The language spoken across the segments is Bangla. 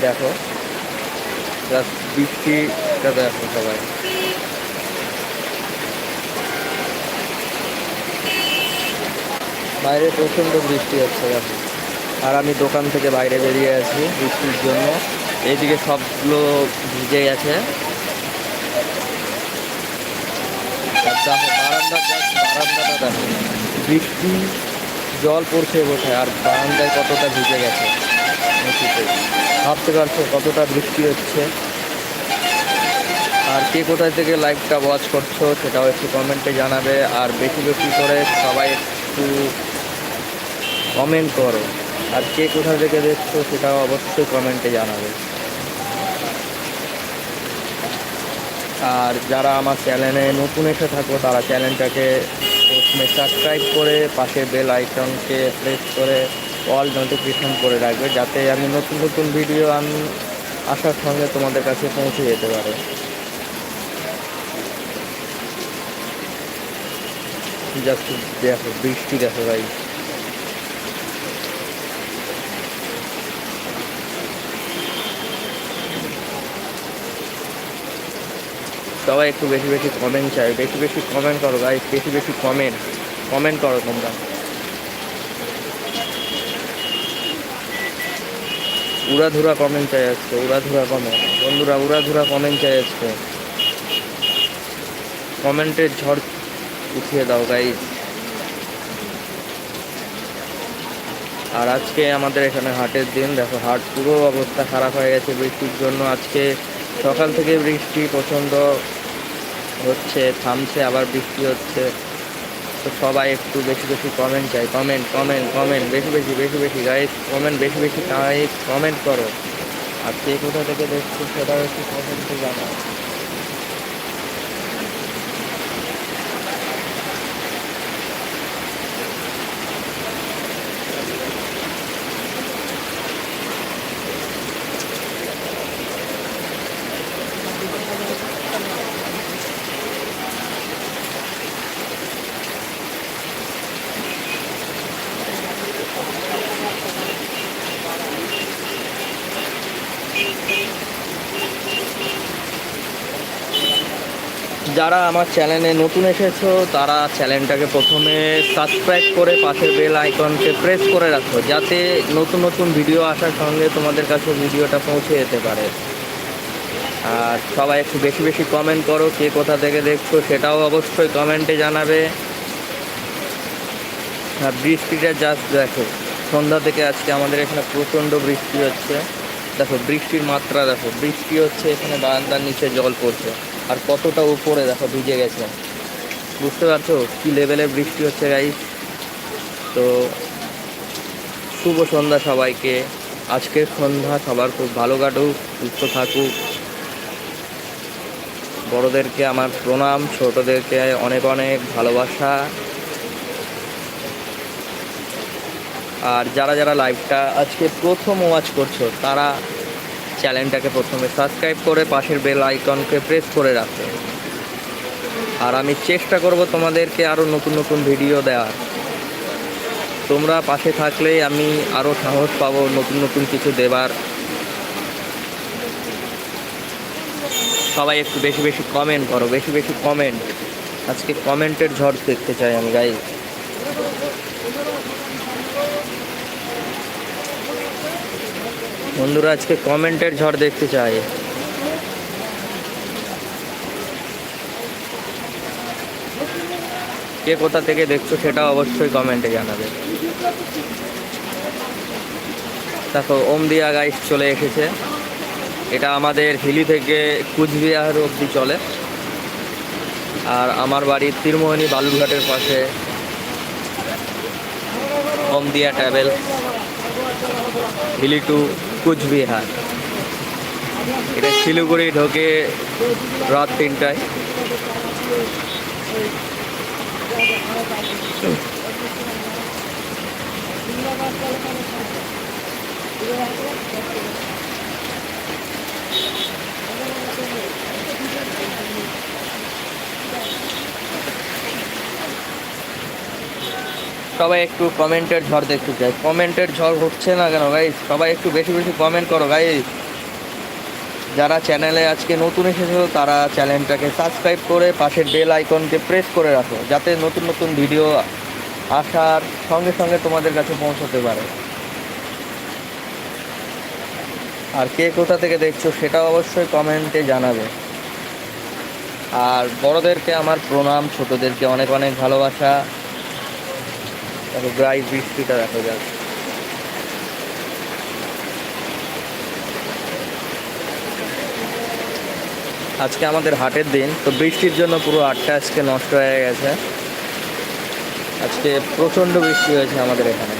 দেখো। বৃষ্টিটা দেখো সবাই। বাইরে প্রচণ্ড বৃষ্টি হচ্ছে, দেখো। আর আমি দোকান থেকে বাইরে বেরিয়ে আছি বৃষ্টির জন্য। এইদিকে সবগুলো ভিজে গেছে। বৃষ্টি, জল পড়ছে কোথায়? আর বারান্দায় কতটা ভিজে গেছে? ভাবতে পারছ কতটা বৃষ্টি হচ্ছে? আর কে কোথায় থেকে লাইভটা ওয়াচ করছ সেটাও একটু কমেন্টে জানাবে। আর বেশি বেশি করে সবাই একটু কমেন্ট করো। আর কে কোথা থেকে দেখছ সেটাও অবশ্যই কমেন্টে জানাবে। আর যারা আমার চ্যানেলে নতুন এসে থাকো, তারা চ্যানেলটাকে প্রথমে সাবস্ক্রাইব করে পাশে বেল আইকনকে প্রেস করে অল নোটিফিকেশন করে রাখবে যাতে আমি নতুন নতুন ভিডিও আমি আসার সঙ্গে তোমাদের কাছে পৌঁছে যেতে পারে। দেখো, বৃষ্টি দেখো ভাই সবাই একটু বেশি বেশি কমেন্ট চাই বেশি বেশি কমেন্ট করো ভাই বেশি বেশি কমেন্ট কমেন্ট করো তোমরা। উড়াধুরা কমেন্ট চাই আজকে, উড়াধুরা কমেন্ট বন্ধুরা, উড়াধুরা কমেন্ট চাই আজকে। কমেন্টের ঝড় উঠিয়ে দাও গাইজ আর আজকে আমাদের এখানে হাটের দিন, দেখো হাট পুরো অবস্থা খারাপ হয়ে গেছে বৃষ্টির জন্য। আজকে সকাল থেকে বৃষ্টি প্রচণ্ড হচ্ছে, থামছে, আবার বৃষ্টি হচ্ছে। তো সবাই একটু বেশি বেশি কমেন্ট চাই। কমেন্ট কমেন্ট কমেন্ট বেশি বেশি বেশি বেশি গাইজ কমেন্ট বেশি বেশি গাইজ কমেন্ট করো। আর কে কোথা থেকে দেখছ সেটাও একটু কমেন্টে জানাও। যারা আমার চ্যানেলে নতুন এসেছ, তারা চ্যানেলটাকে প্রথমে সাবস্ক্রাইব করে পাশের বেল আইকনকে প্রেস করে রাখো, যাতে নতুন নতুন ভিডিও আসার সঙ্গে তোমাদের কাছে ভিডিওটা পৌঁছে যেতে পারে। আর সবাই একটু বেশি বেশি কমেন্ট করো, কে কোথা থেকে দেখছ সেটাও অবশ্যই কমেন্টে জানাবে। আর বৃষ্টিটা জাস্ট দেখো, সন্ধ্যা থেকে আজকে আমাদের এখানে প্রচণ্ড বৃষ্টি হচ্ছে। দেখো, বৃষ্টির মাত্রা দেখো, বৃষ্টি হচ্ছে এখানে বারান্দার নিচে জল পড়ছে, আর কতটা উপরে দেখো ভিজে গেছে। বুঝতে পারছ কি লেভেলের বৃষ্টি হচ্ছে গাইস তো, শুভ সন্ধ্যা সবাইকে। আজকের সন্ধ্যা সবার খুব ভালো কাটুক, সুস্থ থাকুক। বড়োদেরকে আমার প্রণাম, ছোটোদেরকে অনেক অনেক ভালোবাসা। আর যারা যারা লাইভটা আজকে প্রথম ওয়াচ করছ, তারা চ্যানেলটাকে প্রথমে সাবস্ক্রাইব করে পাশের বেল আইকনকে প্রেস করে রাখো। আর আমি চেষ্টা করব তোমাদেরকে আরও নতুন নতুন ভিডিও দেওয়ার। তোমরা পাশে থাকলেই আমি আরও সাহস পাবো নতুন নতুন কিছু দেবার। সবাই একটু বেশি বেশি কমেন্ট করো, বেশি বেশি কমেন্ট আজকে কমেন্টের ঝড় দেখতে চাই আমি গাই বন্ধুরা, আজকে কমেন্টের ঝড় দেখতে চাই। কে কোথা থেকে দেখছ সেটা অবশ্যই কমেন্টে জানাবে। দেখো, ওমদিয়া গাইস চলে এসেছে। এটা আমাদের হিলি থেকে কুচবিহার অবধি চলে। আর আমার বাড়ি তীরমোহনী বালুরঘাটের পাশে ওমদিয়া ট্রাভেল হিলি টু কুচবিহার এটা শিলিগুড়ি ঢোকে রাত তিনটায়। সবাই একটু কমেন্টের ঝড় দেখতে চাই। কমেন্টের ঝড় হচ্ছে না কেন গাইজ সবাই একটু বেশি বেশি কমেন্ট করো গাইজ যারা চ্যানেলে আজকে নতুন এসেছ, তারা চ্যানেলটাকে সাবস্ক্রাইব করে পাশের বেল আইকনকে প্রেস করে রাখো, যাতে নতুন নতুন ভিডিও আসার সঙ্গে সঙ্গে তোমাদের কাছে পৌঁছতে পারে। আর কে কোথা থেকে দেখছ সেটা অবশ্যই কমেন্টে জানাবে। আর বড়দেরকে আমার প্রণাম, ছোটদেরকে অনেক অনেক ভালোবাসা। দেখো গ্রাই বৃষ্টিটা দেখো যাক। আজকে আমাদের হাটের দিন, তো বৃষ্টির জন্য পুরো হাটটা আজকে নষ্ট হয়ে গেছে। আজকে প্রচণ্ড বৃষ্টি হয়েছে আমাদের এখানে।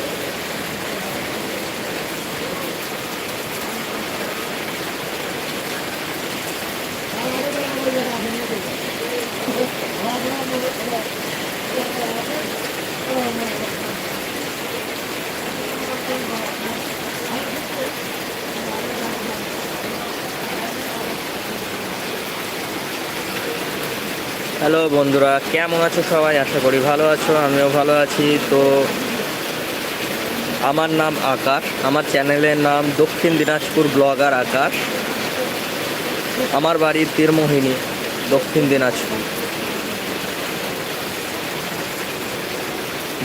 হ্যালো বন্ধুরা, কেমন আছো সবাই? আশা করি ভালো আছো, আমিও ভালো আছি। তো আমার নাম আকাশ, আমার চ্যানেলের নাম দক্ষিণ দিনাজপুর ব্লগার আকাশ। আমার বাড়ি তীরমোহিনী, দক্ষিণ দিনাজপুর।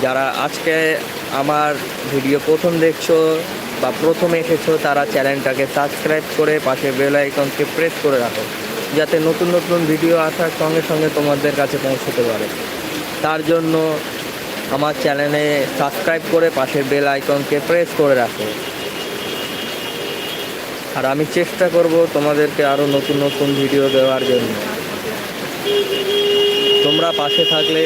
যারা আজকে আমার ভিডিও প্রথম দেখছ বা প্রথমে এসেছ, তারা চ্যানেলটাকে সাবস্ক্রাইব করে পাশে বেল আইকনকে প্রেস করে রাখো। যাতে নতুন নতুন ভিডিও আসার সঙ্গে সঙ্গে তোমাদের কাছে পৌঁছতে পারে। তার জন্য আমার চ্যানেলে সাবস্ক্রাইব করে পাশের বেল আইকনকে প্রেস করে রাখো। আর আমি চেষ্টা করব তোমাদেরকে আরও নতুন নতুন ভিডিও দেওয়ার জন্য। তোমরা পাশে থাকলে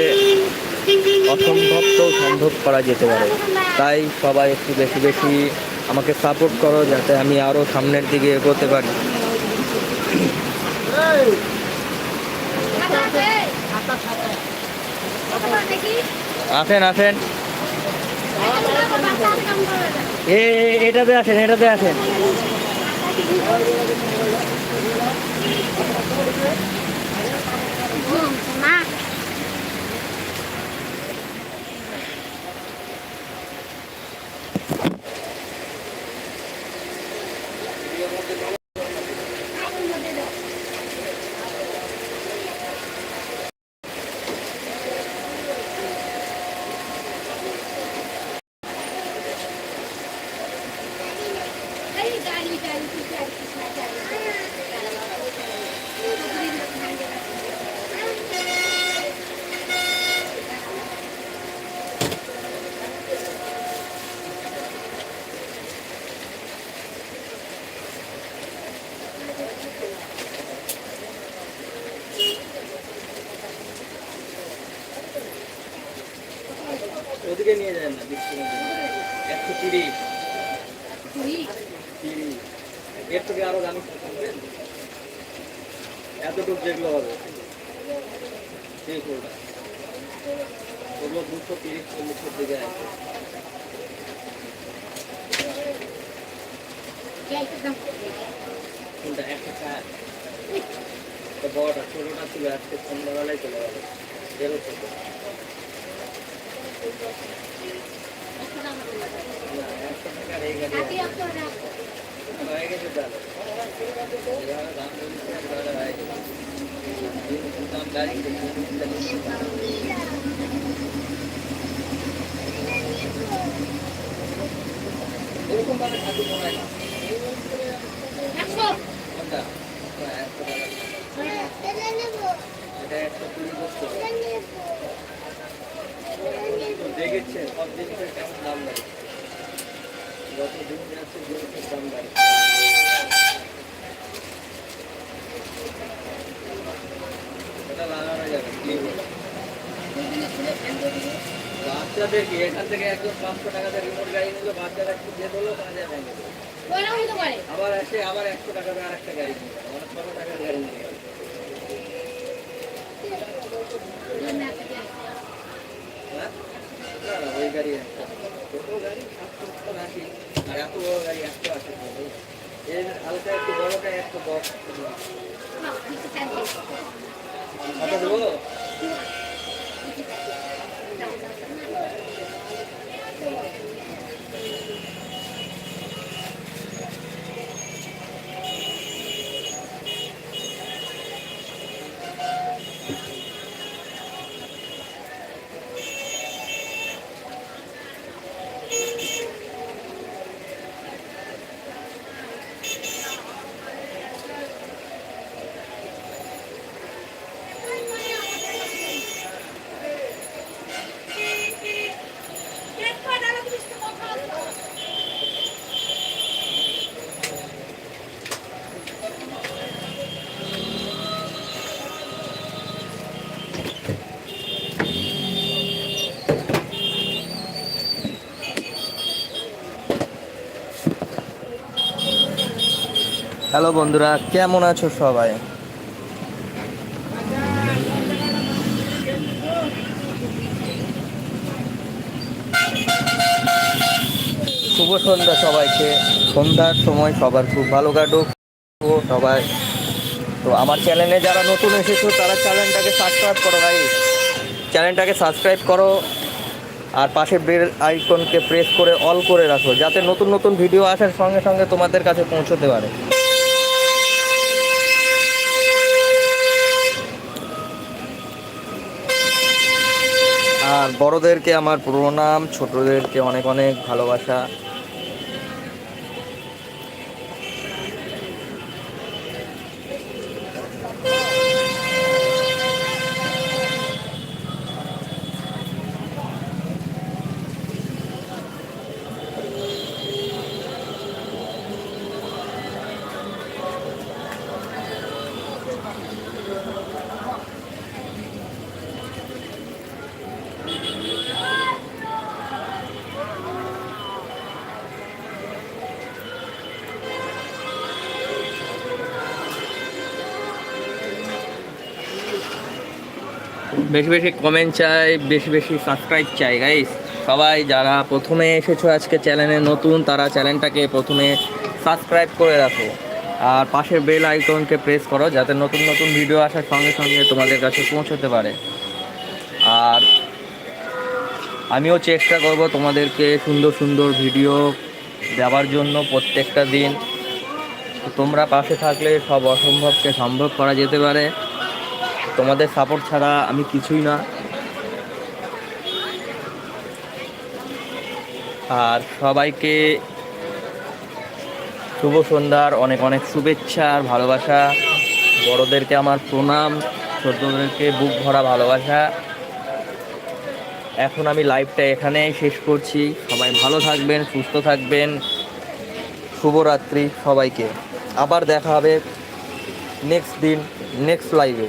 অসম্ভবকেও সম্ভব করা যেতে পারে। তাই সবাই একটু বেশি বেশি আমাকে সাপোর্ট করো যাতে আমি আরও সামনের দিকে এগোতে পারি। আসেন আসেন। এ এটাতে আসেন এটাতে আসেন মা গাড়ি গাড়ি ওদিকে নিয়ে যায় না একশো তিরিশ এর থেকে আরও দামি এতটুকু যেগুলো হবে। সেই ফুলটা ওগুলো দুশো তিরিশ চল্লিশের দিকে আছে। কোনটা? একটা চার। বড়টা, ছোটটা ছিল আজকে সন্ধ্যাবেলায় চলে গেল। এরও ছোট একশো টাকার এই গাড়ি হয়ে গেছে তাহলে। এরকম এটা একশো কুড়ি বছর দেখেছে, সব জিনিসের কেমন দাম লাগে যত দিন যাচ্ছে, জিনিসের দাম বাড়ে। বাচ্চাদেরকে এখান থেকে একদম পাঁচশো টাকাতে রিমোট গাড়ি নিলো বাচ্চারা একটু দিয়ে দিলো পাঁচ হাজার আবার এসে আবার একশো টাকা দিয়ে আরেকটা গাড়ি গেলো মানে ছশো টাকার গাড়ি নিয়ে হ্যাঁ? ওই গাড়ি একটা। ছোটো গাড়ি সাতশো আশি আর এত বড় গাড়ি একশো আশি এর হালকা একটু বড়টা একটু বক্স কত দেবো হ্যালো বন্ধুরা, কেমন আছো সবাই? শুভ সন্ধ্যা সবাইকে। সন্ধ্যার সময় সবার খুব ভালো কাটুক। সবাই। তো আমার চ্যানেলে যারা নতুন এসেছ, তারা চ্যানেলটাকে সাবস্ক্রাইব করো ভাই। চ্যানেলটাকে সাবস্ক্রাইব করো। আর পাশে বেল আইকনকে প্রেস করে অল করে রাখো, যাতে নতুন নতুন ভিডিও আসার সঙ্গে সঙ্গে তোমাদের কাছে পৌঁছতে পারে। আর বড়দেরকে আমার প্রণাম ছোটোদেরকে অনেক অনেক ভালোবাসা। বেশি বেশি কমেন্ট চাই, বেশি বেশি সাবস্ক্রাইব চাই গাইস সবাই যারা প্রথমে এসেছ আজকে চ্যানেলে নতুন, তারা চ্যানেলটাকে প্রথমে সাবস্ক্রাইব করে রাখো। আর পাশের বেল আইকনকে প্রেস করো, যাতে নতুন নতুন ভিডিও আসার সঙ্গে সঙ্গে তোমাদের কাছে পৌঁছতে পারে। আর আমিও চেষ্টা করব তোমাদেরকে সুন্দর সুন্দর ভিডিও দেওয়ার জন্য প্রত্যেকটা দিন। তোমরা পাশে থাকলে সব অসম্ভবকে সম্ভব করা যেতে পারে। তোমাদের সাপোর্ট ছাড়া আমি কিছুই না। আর সবাইকে শুভ সন্ধ্যার অনেক অনেক শুভেচ্ছা আর ভালোবাসা। বড়দেরকে আমার প্রণাম, ছোটদেরকে বুক ভরা ভালোবাসা। এখন আমি লাইভটা এখানেই শেষ করছি। সবাই ভালো থাকবেন, সুস্থ থাকবেন। শুভরাত্রি সবাইকে। আবার দেখা হবে নেক্সট দিন নেক্সট লাইভে